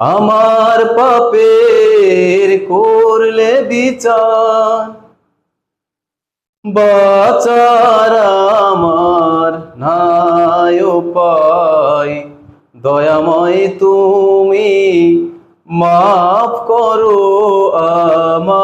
আমার পাপের করলে বিচার। বাচার আমার নাই উপায়। দয়াময় তুমি মাফ করো আমায়।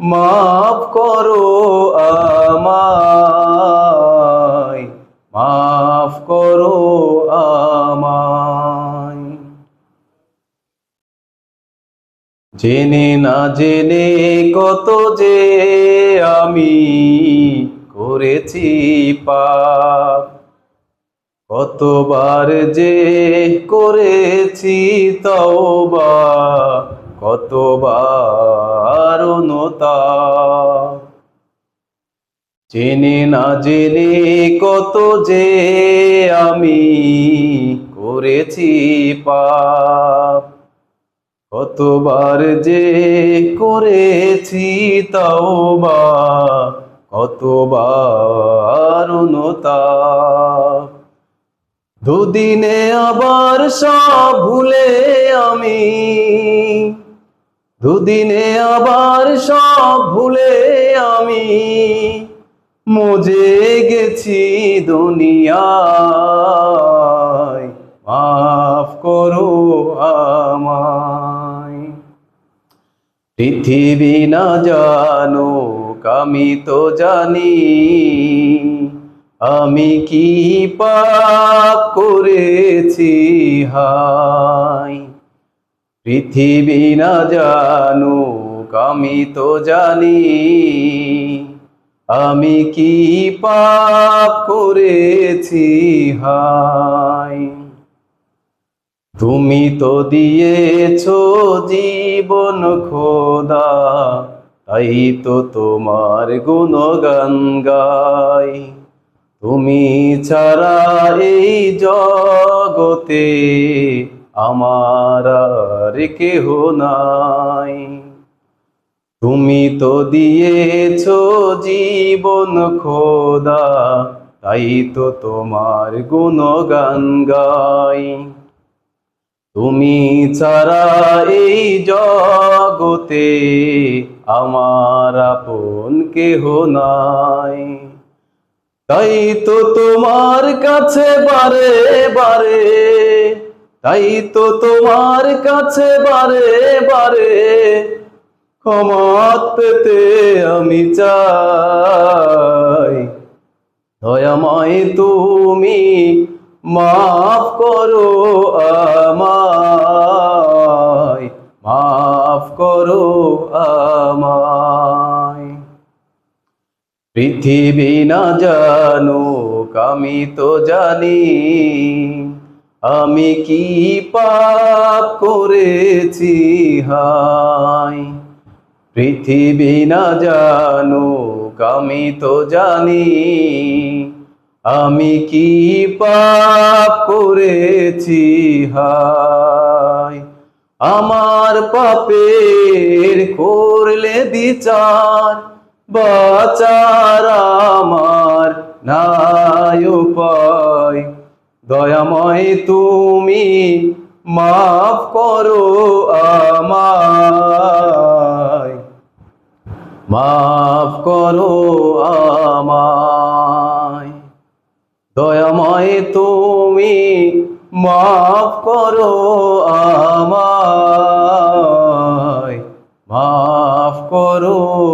মাফ করো আমায়, মাফ করো আমায়। জেনে না জেনে কত যে আমি করেছি পাপ, কতবার যে করেছি তওবা, কতবার নতা জেনে না জেনে কত যে আমি করেছি পাপ। কতবার যে করেছি তওবা, কতবার নতা দুদিনে আবার সব ভুলে আমি দুদিনে আবার সব ভুলে আমি মজে গেছি দুনিয়ায়। মাফ করো আমায়। পৃথিবী না জানো আমি তো জানি। আমি কি পাপ করেছি হাই পৃথিবী না জানো আমি তো জানি। আমি কি পাপ করেছি? হাই তুমি তো দিয়েছ জীবন খোদা, তাই তো তোমার গুণগান গাই। তুমি ছাড়া এই জগতে আমার আর কেহ নাই। তুমি তো দিয়েছ জীবন খোদা, তাই তো তোমার গুণগান গাই। তুমি ছাড়া এই জগতে আমার আপন কেহ নাই। তাই তো তোমার কাছে বারে বারে তাই তো তোমার কাছে বারে বারে ক্ষমা পেতে আমি চাই। দয়াময় তুমি মাফ করো আমায়, মাফ করো আমায়। পৃথিবী না জানো আমি তো জানি আমি কি পাপ করেছি? হাই পৃথিবী না জানো আমি তো জানি। আমি কি পাপ করেছি? হাই আমার পাপের করলে বিচার, বাচার আমার নাই উপায়। দয়াময় তুমি মাফ করো আমায়। মাফ করো আমায়। দয়াময় তুমি মাফ করো আমায়। মাফ করো